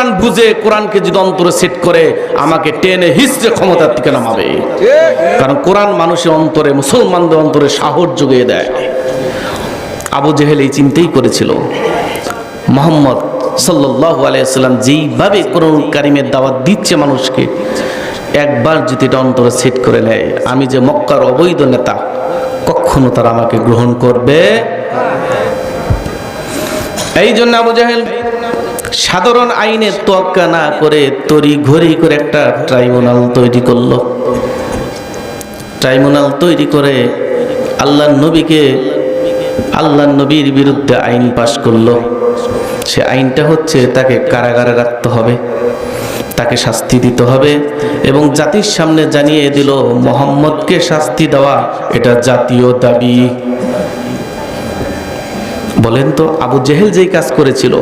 কোরআন বুঝে, কোরআনকে যদি অন্তরে সেট করে, আমাকে টেনে হিস্ট্রে ক্ষমতার থেকে নামাবে। কারণ কোরআন মানুষের অন্তরে, মুসলমানদের অন্তরে সাহস যোগিয়ে দেয়। আবু জেহেল এই চিন্তাই করেছিল। মোহাম্মদ সাল্লাহ আলাইসাল্লাম যেইভাবে কোরআন কারিমের দাওয়াত দিচ্ছে মানুষকে, একবার যদি এটা অন্তরে সেট করে নেয়, আমি যে মক্কার অবৈধ নেতা, কখনো তারা আমাকে গ্রহণ করবে? এই জন্য আবু জাহেল সাধারণ আইনের তোয়াক্কা না করে তরি ঘড়ি করে একটা ট্রাইব্যুনাল তৈরি করল। ট্রাইব্যুনাল তৈরি করে আল্লাহ নবীকে আল্লাহ নবীর বিরুদ্ধে আইন পাশ করল। সে আইনটা হচ্ছে তাকে কারাগারে রাখতে হবে, তাকে শাস্তি দিতে হবে এবং জাতির সামনে জানিয়ে দিল, মোহাম্মদকে শাস্তি দেওয়া, এটা জাতীয় দাবি। বলেন তো, আবু জেহেল যেই কাজ করেছিল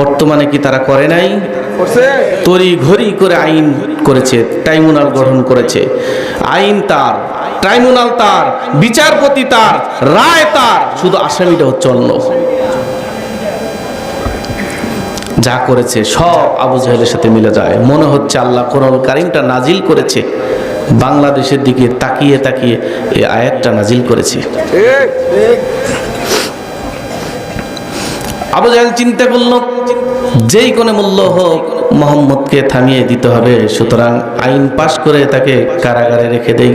বর্তমানে কি তারা করে নাই? তরি ঘড়ি করে আইন করেছে ট্রাইব্যুনাল গঠন করেছে। আইন তার ট্রাইব্যুনাল তার বিচারপতি তার রায় তার শুধু আসামিটা হচ্ছে অন্য। যা করেছে সব আবু জাহেলের সাথে মিলে যায়। মনে হচ্ছে আল্লাহ কোরআন কারিমটা নাজিল করেছে। বাংলাদেশের দিকে তাকিয়ে তাকিয়ে এই আয়াতটা নাজিল করেছে। আবু জাহেল চিন্তা করল, যেই কোনো মূল্য হোক মোহাম্মদকে থামিয়ে দিতে হবে, সুতরাং আইন পাশ করে তাকে কারাগারে রেখে দেই,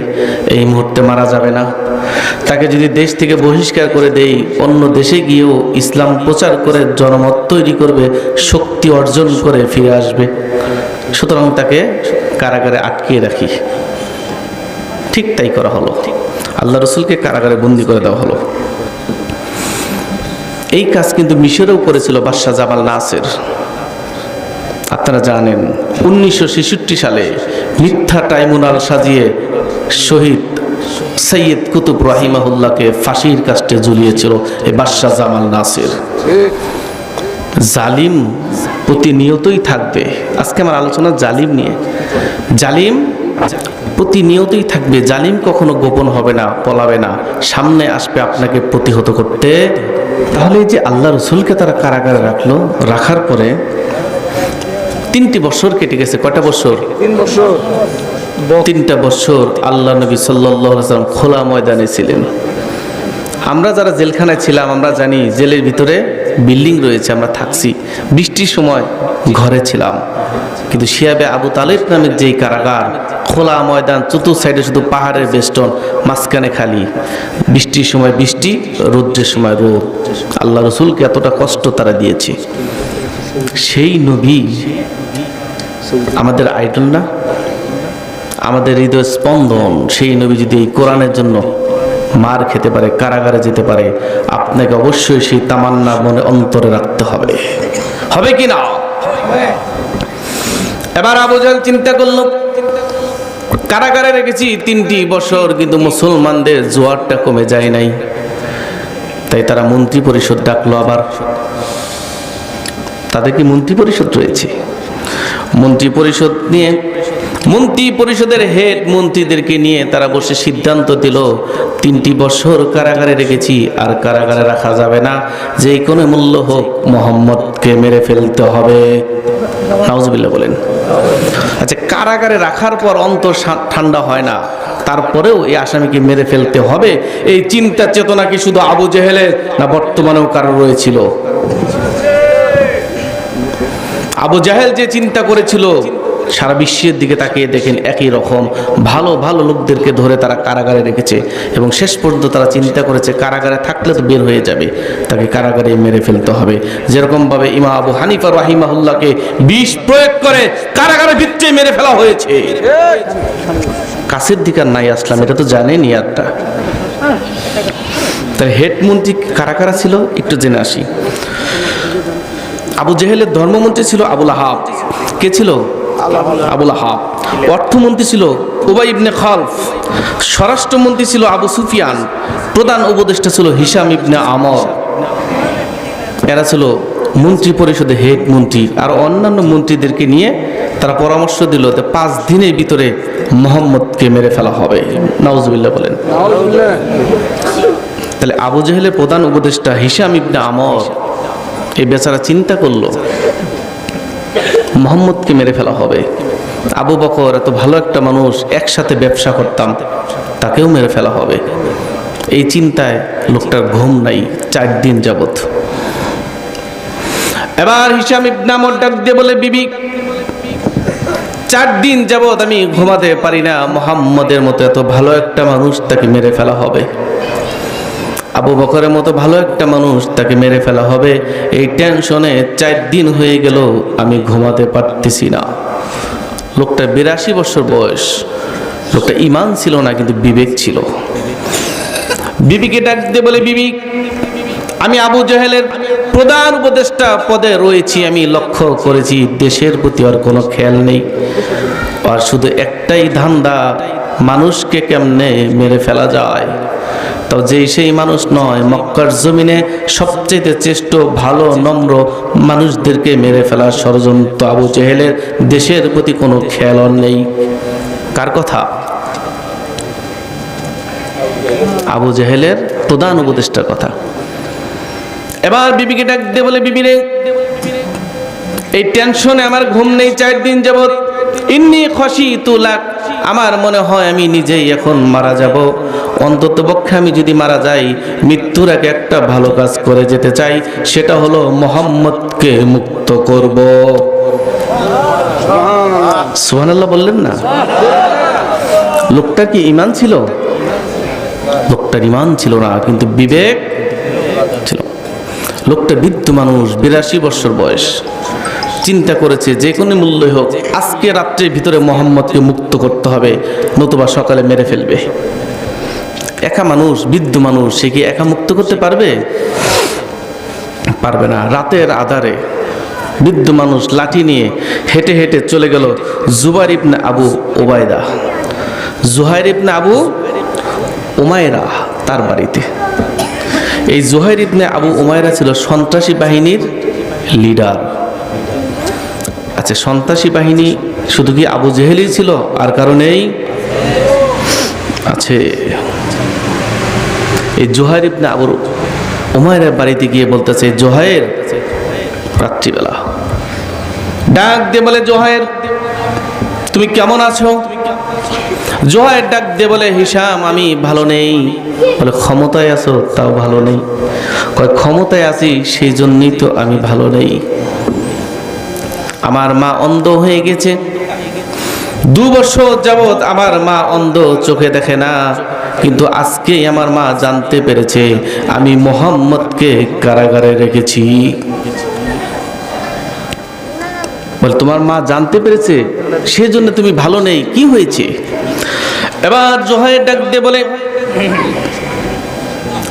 এই মুহূর্তে মারা যাবে না। তাকে যদি দেশ থেকে বহিষ্কার করে দেই, অন্য দেশে গিয়েও ইসলাম প্রচার করে জনমত তৈরি করবে, শক্তি অর্জন করে ফিরে আসবে। সুতরাং তাকে কারাগারে আটকিয়ে রাখি। ঠিক তাই করা হলো। আল্লাহ রসুলকে কারাগারে বন্দি করে দেওয়া হলো। এই কাজ কিন্তু মিশরেও করেছিল বাদশাহ জামাল নাসের। আপনারা জানেন, উনিশশো ছেষট্টি সালে মিথ্যা ট্রাইব্যুনাল সাজিয়ে শহীদ সৈয়দ কুতুব রাহিমাহুল্লাহকে ফাঁসির কাস্টে ঝুলিয়েছিল এই বাদশাহ জামাল নাসের। জালিম প্রতিনিয়তই থাকবে। আজকে আমার আলোচনা জালিম নিয়ে। জালিম প্রতিনিয়তই থাকবে। জালিম কখনো গোপন হবে না পলাবে না। সামনে আসবে আপনাকে প্রতিহত করতে। তাহলে এই যে আল্লাহ রসুলকে তারা কারাগারে রাখল রাখার পরে তিনটি বছর কেটে গেছে। কয়টা বছর? তিন বছর। তিনটা বছর আল্লাহ নবী সাল্লাম খোলা ময়দানে ছিলেন। আমরা যারা জেলখানায় ছিলাম আমরা জানি জেলের ভিতরে বিল্ডিং রয়েছে আমরা থাকছি। বৃষ্টির সময় ঘরে ছিলাম। কিন্তু শিয়াবে আবু তালেব নামের যেই কারাগার, খোলা ময়দান চতুর্থ সাইডে শুধু পাহাড়ের বেষ্টন, মাঝখানে খালি। বৃষ্টির সময় বৃষ্টি, রৌদ্রের সময় রোদ আল্লাহ রসুলকে এতটা কষ্ট তারা দিয়েছে। সেই নবী আমাদের আইডল না? আমাদের হৃদয় স্পন্দন। সেই নবী যদি এই কোরআনের জন্য মার খেতে পারে, কারাগারে যেতে পারে, আপনাকে অবশ্যই সেই তামান্না মনে অন্তরে রাখতে হবে। হবে কি না? এবার আবু জাহেল চিন্তা করল, কারাগারে রেখেছি তিনটি বছর, কিন্তু মুসলমানদের জোয়ারটা কমে যায় নাই। তাই তারা মন্ত্রী পরিষদ ডাকলো আবার। তাদের কি মন্ত্রী পরিষদ রয়েছে? মন্ত্রী পরিষদ নিয়ে, মন্ত্রী পরিষদের হেড মন্ত্রীদেরকে নিয়ে তারা বসে সিদ্ধান্ত দিল, তিনটি বছর কারাগারে রেখেছি, আর কারাগারে রাখা যাবে না। যে কোনো মূল্য হোক, মোহাম্মদকে মেরে ফেলতে হবে। নাউজবিল্লা বলেন। আচ্ছা কারাগারে রাখার পর অন্তর ঠান্ডা হয় না, তারপরেও এই আসামিকে মেরে ফেলতে হবে, এই চিন্তা চেতনা কি শুধু আবু জেহেলে না বর্তমানেও কারও রয়েছিল? আবু জাহেল যে চিন্তা করেছিল সারা বিশ্বের দিকে তাকিয়ে দেখেন একই রকম ভালো ভালো লোকদেরকে ধরে তারা কারাগারে রেখেছে এবং শেষ পর্যন্ত তারা চিন্তা করেছে, কারাগারে থাকলে তো বের হয়ে যাবে, তাকে কারাগারে মেরে ফেলতে হবে। যেরকমভাবে ইমা আবু হানিফা রাহিমাহুল্লাহকে বিষ প্রয়োগ করে কারাগারে ভিত্তে মেরে ফেলা হয়েছে। কাছের দিকে আর নাই আসলাম, এটা তো জানেন ইয়ারটা তাহলে হেড মন্ত্রী কারা কারা ছিল? একটু জেনে আসি। আবু জেহেলের ধর্মমন্ত্রী ছিল আবুল আহাব। কে ছিল? আবুল আহাব। অর্থমন্ত্রী ছিল উবাই ইবনে খালফ স্বরাষ্ট্রমন্ত্রী ছিল আবু সুফিয়ান প্রধান উপদেষ্টা ছিল হিসাম ইবনে আমর। এরা ছিল মন্ত্রী পরিষদে হেড মন্ত্রী আর অন্যান্য মন্ত্রীদেরকে নিয়ে তারা পরামর্শ দিল যে পাঁচ দিনের ভিতরে মোহাম্মদকে মেরে ফেলা হবে। নওয়াজবিল্লাহ বলেন। তাহলে আবু জেহেলের প্রধান উপদেষ্টা হিসাম ইবনে আমর এই বেচারা চিন্তা করল মোহাম্মদকে মেরে ফেলা হবে। আবু বকর এত ভালো একটা মানুষ, একসাথে ব্যবসা করতাম, তাকেও মেরে ফেলা হবে। এই চিন্তায় লোকটার ঘুম নাই, চার দিন যাবত এবার হিসাম ইবনামর ডাক দিয়ে বলে, বিবি, চার দিন যাবত আমি ঘুমাতে পারি না। মোহাম্মদের মতো এত ভালো একটা মানুষ তাকে মেরে ফেলা হবে। আবু বকরের মতো ভালো একটা মানুষ তাকে মেরে ফেলা হবে, এই টেনশনে চার দিন হয়ে গেল আমি ঘুমাতে পারতেছি না। লোকটা বিরাশি বছর বয়স, লোকটা ইমান ছিল না কিন্তু বিবেক ছিল। বিবিকে ডাক বলে, বিবি, আমি আবু জাহেলের প্রধান উপদেষ্টা পদে রয়েছি, আমি লক্ষ্য করেছি দেশের প্রতি আর কোনো খেয়াল নেই। আর শুধু একটাই ধান্দা, মানুষকে কেমনে মেরে ফেলা যায়? তো যেই সেই মানুষ নয়, মক্কার জমিনে সবচেয়ে চেষ্ট ভালো, নম্র মানুষদেরকে মেরে ফেলার ষড়যন্ত্র আবু জেহেলের দেশের প্রতি কোনো খেয়াল নেই। কার কথা? আবু জেহেলের প্রধান উপদেষ্টার কথা। এবার বিবিকে ডাক দিয়ে বলে, বিবিরে, এই টেনশনে আমার ঘুম নেই, চার দিন যাবত ইন্নি খসি তুলাক আমার মনে হয় আমি নিজেই এখন মারা যাব। অন্তত পক্ষে আমি যদি মারা যাই, মৃত্যুর আগে একটা ভালো কাজ করে যেতে চাই, সেটা হলো মোহাম্মদকে মুক্ত করব। সুবহানাল্লাহ বললেন না? লোকটা কি ইমান ছিল? লোকটার ইমান ছিল না, কিন্তু বিবেক ছিল। লোকটা বৃদ্ধ মানুষ, বিরাশি বছর বয়স। চিন্তা করেছে, যে কোনো মূল্যই হোক, আজকে রাত্রের ভিতরে মোহাম্মদকে মুক্ত করতে হবে, নতুবা সকালে মেরে ফেলবে। একা মানুষ, বৃদ্ধ মানুষ, সে কি একা মুক্ত করতে পারবে? পারবে না। রাতের আধারে বৃদ্ধ মানুষ লাঠি নিয়ে হেঁটে হেঁটে চলে গেল জুবার ইবনে আবু ওবায়দা। জুহাইর ইবনে আবু উমায়রা তার বাড়িতে। এই জুহাইর ইবনে আবু উমায়রা ছিল সন্ত্রাসী বাহিনীর লিডার আচ্ছা সন্ত্রাসী বাহিনী শুধু কি আবু জেহেলই ছিল? আর কারণেই আছে এই জোহাইর ইবনে আবুর উমায়ের বাড়িতে গিয়ে বলতেছে, জোহাইর, রাত্রিবেলা। ডাক দিয়ে বলে, জোহাইর, তুমি কেমন আছো? জোহাইর ডাক দিয়ে বলে হিসাম আমি ভালো নেই। বলে, ক্ষমতায় আছো, তাও ভালো নেই। কয়, ক্ষমতায় আছি সেই জন্যই তো আমি ভালো নেই। আমার মা অন্ধ হয়ে গেছে। দু বছর যাবৎ আমার মা অন্ধ চোখে দেখে না। কিন্তু আজকে আমার মা জানতে পেরেছে, আমি মোহাম্মদকে কারাগারে রেখেছি। বল, তোমার মা জানতে পেরেছে? সেজন্য তুমি ভালো নেই, কি হয়েছে? এবার জোহাইর ডাক দিয়ে বলে,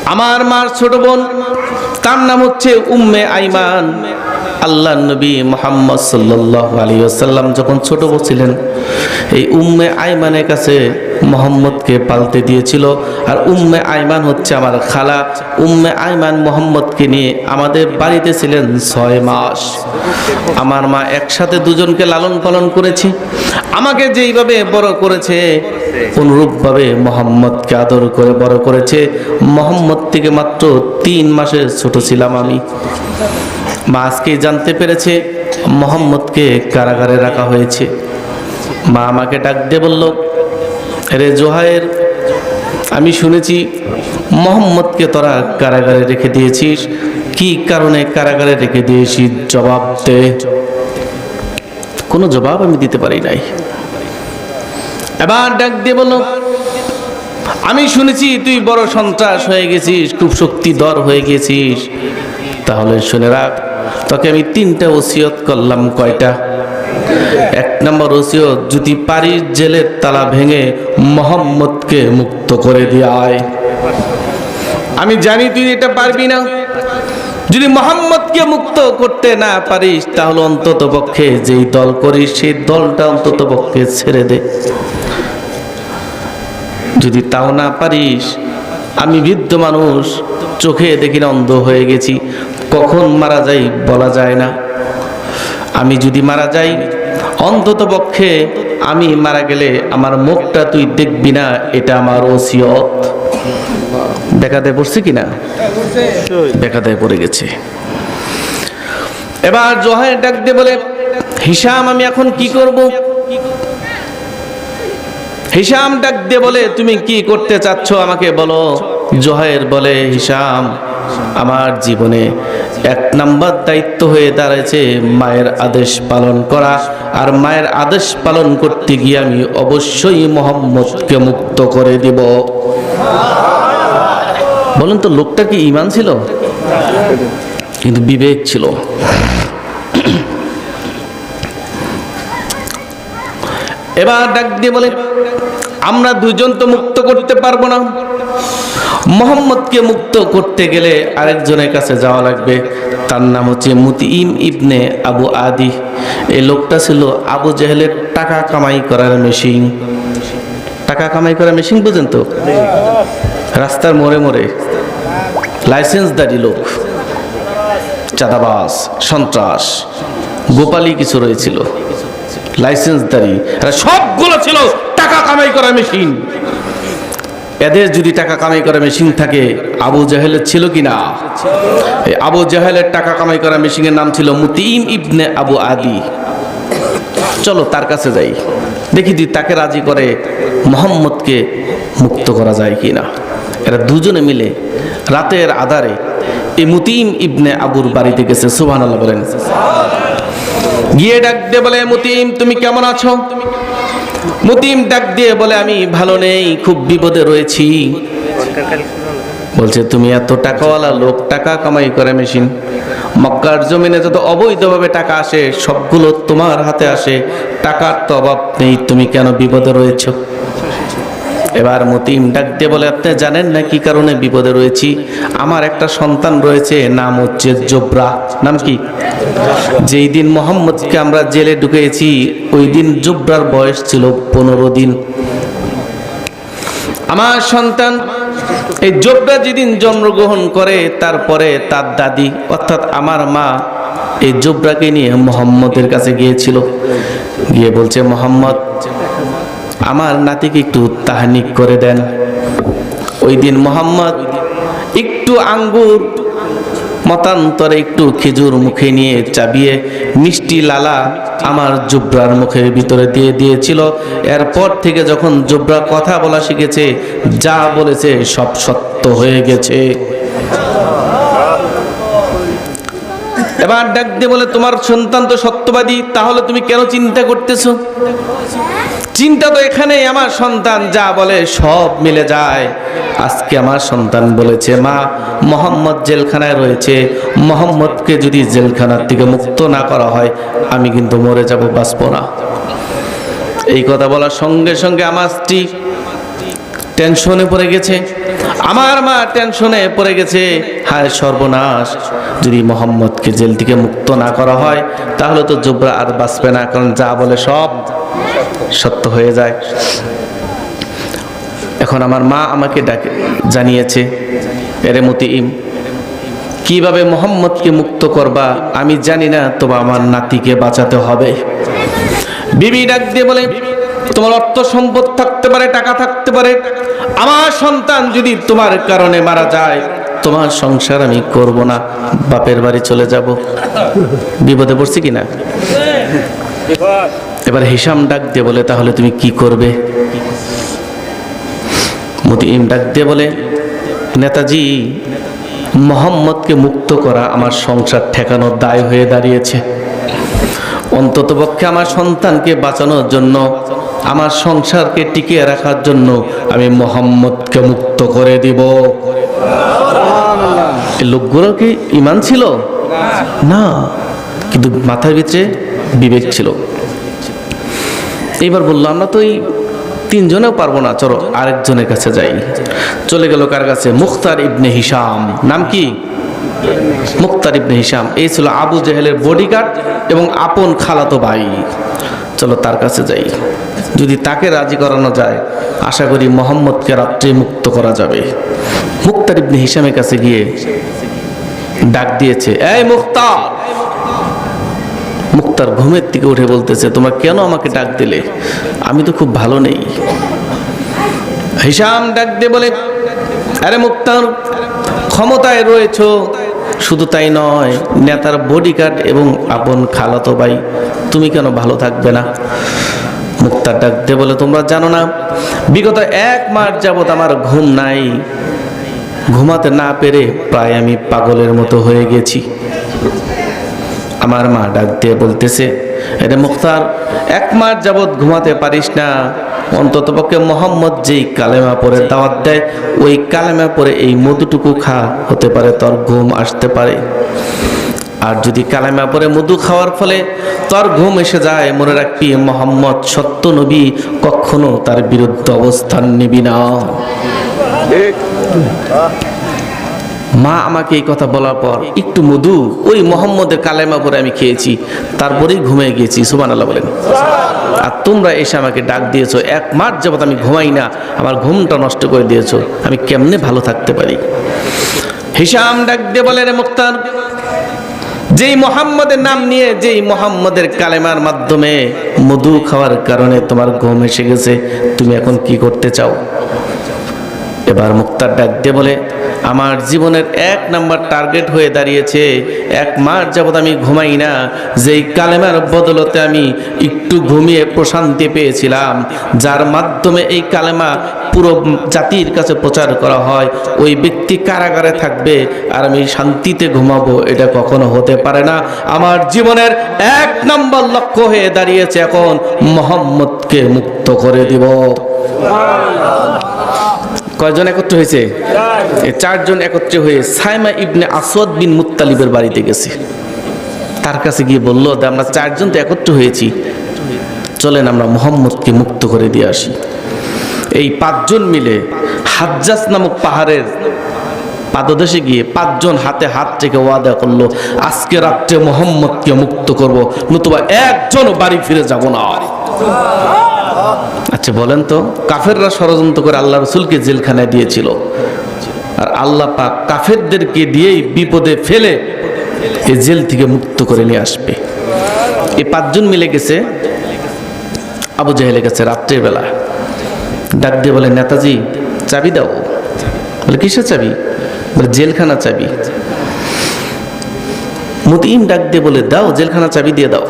আমার মার ছোট বোন, তার নাম হচ্ছে উম্মে আইমান। আল্লাহ নবী মোহাম্মদ সাল্লাহ আলী আসাল্লাম যখন ছোট ছিলেন, এই উম্মে আইমানের কাছে মোহাম্মদকে পালতে দিয়েছিল। আর উম্মে আইমান হচ্ছে আমার খালা। উম্মে আইমান মোহাম্মদকে নিয়ে আমাদের বাড়িতে ছিলেন ছয় মাস। আমার মা একসাথে দুজনকে লালন পালন করেছি। আমাকে যেইভাবে বড় করেছে, অনুরূপভাবে মোহাম্মদকে আদর করে বড় করেছে। মোহাম্মদ থেকে মাত্র তিন মাসের ছোট ছিলাম আমি। মা আজকে জানতে পেরেছে, মোহাম্মদকে কারাগারে রাখা হয়েছে। মা আমাকে ডাক দিয়ে বলল, রে জোহায়ের, আমি শুনেছি মোহাম্মদকে তোরা কারাগারে রেখে দিয়েছিস। কি কারণে কারাগারে রেখে দিয়েছি জবাব দে। কোনো জবাব আমি দিতে পারি নাই। এবার ডাক দিয়ে বলল, আমি শুনেছি তুই বড় সন্ত্রাস হয়ে গেছিস, খুব শক্তিধর হয়ে গেছিস। তাহলে শুনে রাখ তোকে আমি তিনটা ওসিয়ত করলাম, কয়টা? এক নম্বর ওসিয়ত, যদি পারিস জেলের তালা ভেঙে মোহাম্মদকে মুক্ত করে দিয়ায় আমি জানি তুই এটা পারবি না। যদি মোহাম্মদকে মুক্ত করতে না পারিস, তাহলে অন্তত পক্ষে যেই দল করিস, সেই দলটা অন্তত পক্ষে ছেড়ে দে। যদি তাও না পারিস, আমি বৃদ্ধ মানুষ, চোখে দেখি না অন্ধ হয়ে গেছি। কখন মারা যাই বলা যায় না। আমি যদি মারা যাই, অন্তত পক্ষে আমি মারা গেলে আমার মুখটা তুই দেখবি না, এটা আমার ওসিয়ত। বেকাতে পড়ছে কিনা বেকাতে পড়ে গেছে। এবার জোহায় ডাক দিয়ে বলে হিসাম আমি এখন কি করব? হিসাম ডাক দিয়ে বলে, তুমি কি করতে চাচ্ছ আমাকে বলো। জোহাইর বলে হিসাম আমার জীবনে এক নাম্বার দায়িত্ব হয়ে দাঁড়াইছে মায়ের আদেশ পালন করা। আর মায়ের আদেশ পালন করতে গিয়ে আমি অবশ্যই মোহাম্মদকে মুক্ত করে দিব। বলুন তো লোকটা কি ইমান ছিল? কিন্তু বিবেক ছিল। এবার ডাক দিয়ে বলে, আমরা দুজন তো মুক্ত করতে পারব না। মোহাম্মদকে মুক্ত করতে গেলে আরেকজনের কাছে যাওয়া লাগবে। তার নাম হচ্ছে মুতিইম ইবনে আবু আদি। এই লোকটা ছিল আবু জেহেলের টাকা কামাই করার মেশিন। টাকা কামাই করার মেশিন বুঝেন তো? রাস্তার মোড়ে মোড়ে। লাইসেন্সদারি লোক। চাঁদাবাস সন্ত্রাস। গোপালী কিছু রয়েছিল। লাইসেন্সদারি। সবগুলো ছিল টাকা কামাই করা মেশিন। এদের যদি টাকা কামাই করা মেশিন থাকে, আবু জাহেলের ছিল কি না আবু জাহেলের টাকা কামাই করা মেশিনের নাম ছিল মুতিম ইবনে আবু আদি। চলো তার কাছে যাই। দেখি যদি তাকে রাজি করে মোহাম্মদকে মুক্ত করা যায় কি না এরা দুজনে মিলে রাতের আধারে এই মুতিম ইবনে আবুর বাড়িতে গেছে সুবহান বলেন। গিয়ে ডাক দিয়ে বলে, মুতিম, তুমি কেমন আছো? মুতিম ডাক দিয়ে বলে, আমি ভালো নেই, খুব বিপদে রয়েছি। বলছে, তুমি এত টাকাওয়ালা লোক, টাকা কামাই করে মেশিন। মক্কার জমিনে যত অবৈধভাবে টাকা আসে, সবগুলো তোমার হাতে আসে। টাকার তো অভাব নেই, তুমি কেন বিপদে রয়েছ? এবার মতিম ডাক দিয়ে বলে, আপনি জানেন না কি কারণে বিপদে রয়েছি? আমার একটা সন্তান রয়েছে, নাম হচ্ছে জোবরা। নাম কি? যেই দিন মোহাম্মদকে আমরা জেলে ঢুকেছি, ওই দিন জোবরার বয়স ছিল পনেরো দিন। আমার সন্তান, এই জোবরা যেদিন জন্মগ্রহণ করে, তারপরে তার দাদি, অর্থাৎ আমার মা, এই জোবরাকে নিয়ে মোহাম্মদের কাছে গিয়েছিল। গিয়ে বলছে, মোহাম্মদ আমার নাতিকে একটু তাহানিক করে দেন। ওই দিন মোহাম্মদ একটু আঙ্গুর, মতান্তরে একটু খেজুর মুখে নিয়ে চাবিয়ে মিষ্টি লালা আমার জুব্রার মুখের ভিতরে দিয়ে দিয়েছিল। এরপর থেকে যখন জুবরা কথা বলা শিখেছে, যা বলেছে সব সত্য হয়ে গেছে। এবার ডাক দিয়ে বলে, তোমার সন্তান তো সত্যবাদী, তাহলে তুমি কেন চিন্তা করতেছো? চিন্তা তো এখানে আমার সন্তান যা বলে সব মিলে যায়। আজকে আমার সন্তান বলেছে, মা, মোহাম্মদ জেলখানায় রয়েছে। মোহাম্মদকে যদি জেলখানার থেকে মুক্ত না করা হয়, আমি কিন্তু মরে যাব, বাঁচব না। এই কথা বলার সঙ্গে সঙ্গে আমার স্ত্রী টেনশনে পড়ে গেছে। আমার মা টেনশনে পড়ে গেছে, হায় সর্বনাশ, যদি মোহাম্মদকে জেল থেকে মুক্ত না করা হয়, তাহলে তো জোবরা আর বাঁচবে না, কারণ যা বলে সব সত্য হয়ে যায়। এখন আমার মা আমাকে ডাকে, জানিয়েছে, এরে মতি ইম কীভাবে মোহাম্মদকে মুক্ত করবা? আমি জানি না তবে আমার নাতিকে বাঁচাতে হবে। বিবি ডাক দিয়ে বলে, তোমার অর্থ সম্পদ থাকতে পারে, টাকা থাকতে পারে। আমার সন্তান যদি তোমার কারণে মারা যায়, তোমার সংসার আমি করব না, বাপের বাড়ি চলে যাব। বিপদে পড়ছি কিনা? এবার হিসাম ডাক দিয়ে বলে, তাহলে তুমি কি করবে? মতিম ডাক দিয়ে বলে, নেতাজি, মোহাম্মদকে মুক্ত করা আমার সংসার ঠেকানোর দায় হয়ে দাঁড়িয়েছে। অন্ততপক্ষে আমার সন্তানকে বাঁচানোর জন্য, আমার সংসারকে টিকিয়ে রাখার জন্য আমি মোহাম্মদকে মুক্ত করে দিব। লোকগুলো কি ইমান ছিল? না, কিন্তু মাথার ভিতরে বিবেক ছিল। এইবার বলল, আমরা তো এই তিনজনেও পারব না, চলো আরেকজনের কাছে যাই। চলে গেল কার কাছে? মুখতার ইবনে হিসাম নাম কি? মুখতার ইবনে হিসাম এই ছিল আবু জেহেলের বডিগার্ড এবং আপন খালাতো ভাই। চলো তার কাছে যাই। যদি তাকে রাজি করানো যায়, আশা করি মোহাম্মদকে রাত্রে মুক্ত করা যাবে। মুক্তার ইবনে হিসামের কাছে গিয়ে ডাক দিয়েছে, এই মুক্তার মুক্তার ঘুমের থেকে উঠে বলতেছে, তোমরা কেন আমাকে ডাক দিলে? আমি তো খুব ভালো নেই। হিসাম ডাক দিয়ে বলে, আরে মুক্তার, ক্ষমতায় রয়েছো। শুধু তাই নয়, নেতার বডিগার্ড এবং আপন খালাতো ভাই, তুমি কেন ভালো থাকবে না? মুক্তার ডাক দিয়ে বলে, তোমরা জানো না, বিগত এক মাস যাবত আমার ঘুম নাই। ঘুমাতে না পেরে প্রায় আমি পাগলের মতো হয়ে গেছি। আমার মা ডাক দিয়ে বলতেছে এটা মুক্তার এক মাস যাবৎ ঘুমাতে পারিস না। অন্তত পক্ষে মোহাম্মদ যেই কালেমা পরে দাওয়াত দেয় ওই কালেমা পরে এই মধুটুকু খা হতে পারে তোর ঘুম আসতে পারে। আর যদি কালেমা পরে মধু খাওয়ার ফলে তোর ঘুম এসে যায় মনে রাখবি মোহাম্মদ সত্য নবী কখনো তার বিরুদ্ধে অবস্থান নিবি না। মা আমাকে এই কথা বলার পর একটু মধু, ওই মোহাম্মদের কালেমা পরে আমি খেয়েছি, তারপরেই ঘুমিয়ে গিয়েছি সুমান আল্লাহ বলেন। আর তোমরা এসে আমাকে ডাক দিয়েছ, এক মাস যাবত আমি ঘুমাই না, আমার ঘুমটা নষ্ট করে দিয়েছ, আমি কেমনে ভালো থাকতে পারি? হিসাম ডাক দিয়ে বলে, রে মুক্তার, যেই মোহাম্মদের নাম নিয়ে, যেই মোহাম্মদের কালেমার মাধ্যমে মধু খাওয়ার কারণে তোমার ঘুম এসে গেছে, তুমি এখন কি করতে চাও? এবার মুক্তার ডাক দিয়ে বলে আমার জীবনের এক নাম্বার টার্গেট হয়ে দাঁড়িয়েছে। এক মাস যাবত আমি ঘুমাই না, যেই কালেমার বদলতে আমি একটু ঘুমিয়ে প্রশান্তি পেয়েছিলাম, যার মাধ্যমে এই কালেমা পুরো জাতির কাছে প্রচার করা হয়। ওই ব্যক্তি কারাগারে থাকবে আর আমি শান্তিতে ঘুমাবো, এটা কখনো হতে পারে না। আমার জীবনের এক নম্বর লক্ষ্য হয়ে দাঁড়িয়েছে এখন মোহাম্মদকে মুক্ত করে দিব। কয়জন একত্র হয়েছে? চারজন একত্রে হয়ে সাইমা ইবনে আসওয়াদ বিন মুত্তালিবের বাড়িতে গেছে। তার কাছে গিয়ে বলল যে আমরা চারজন তো একত্র হয়েছি। চলেন আমরা মোহাম্মদকে মুক্ত করে দিয়ে আসি। এই পাঁচজন মিলে হাজ্জাস নামক পাহাড়ের পাদদেশে গিয়ে পাঁচজন হাতে হাত থেকে ওয়াদা করল, আজকে রাত্রে মোহাম্মদকে মুক্ত করব, নতুবা একজন বাড়ি ফিরে যাব না। আচ্ছা বলেন তো, কাফেররা ষড়যন্ত্র করে আল্লাহ রসুলকে জেলখানায় দিয়েছিল। আর আল্লাহ পাক কাফেরদেরকে দিয়েই বিপদে ফেলে এই জেল থেকে মুক্ত করে নিয়ে আসবে। এই পাঁচজন মিলে গেছে, আবু জাহেলে গেছে রাত্রের বেলা ডাক দিয়ে বলে, নেতাজি, চাবি দাও। বলে, কিসের চাবি? বলে, জেলখানা চাবি। মতিম ডাক দিয়ে বলে, দাও, জেলখানা চাবি দিয়ে দাও।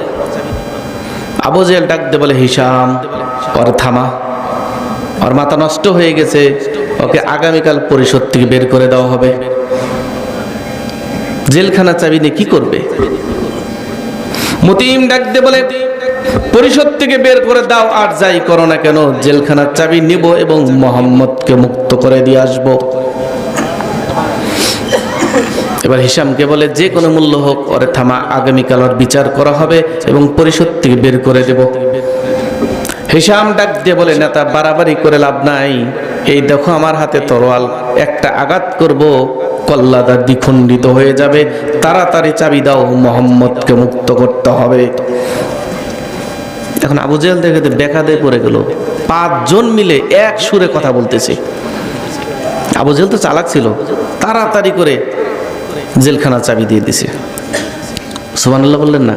আবু জেল ডাক দিয়ে বলে হিসাম ওর থামা। ওর মাথা নষ্ট হয়ে গেছে। ওকে আগামীকাল পরিষদ থেকে বের করে দেওয়া হবে। জেলখানা চাবি নিয়ে কি করবে? মতিম ডাক দিয়ে বলে পরিষদ থেকে বের করে দাও, আর যাই করো না কেন, জেলখানার চাবি নিব এবং মোহাম্মদকে মুক্ত করে দিয়ে আসব। এবার হিসামকে বলে, যে কোনো মূল্য হোক, ওরে থামা, আগামীকাল ওর বিচার করা হবে এবং পরিষদ থেকে বের করে দেব। হিসাম ডাক দিয়ে বলে, নেতা, বাড়াবাড়ি করে লাভ নাই। এই দেখো আমার হাতে তরোয়াল। একটা আঘাত করব, কল্লাদা দ্বিখণ্ডিত হয়ে যাবে। তাড়াতাড়ি চাবি দাও, মোহাম্মদকে মুক্ত করতে হবে। এখন আবু জেল দেখে বেকাদে পড়ে গেল। পাঁচজন মিলে এক সুরে কথা বলতেছে। আবু জেল তো চালাক ছিল। তাড়াতাড়ি করে জেলখানা চাবি দিয়ে দিছে। সুবহানাল্লাহ বললেন না?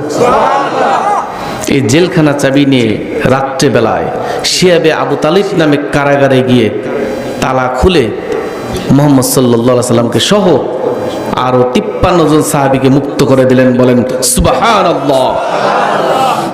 এই জেলখানা চাবি নিয়ে রাত্রেবেলায় শিয়াবে আবু তালিব নামে কারাগারে গিয়ে তালা খুলে মোহাম্মদ সাল্লাহ সাল্লামকে সহ আরও তিপ্পান্ন জন সাহাবিকে মুক্ত করে দিলেন, বলেন সুবাহ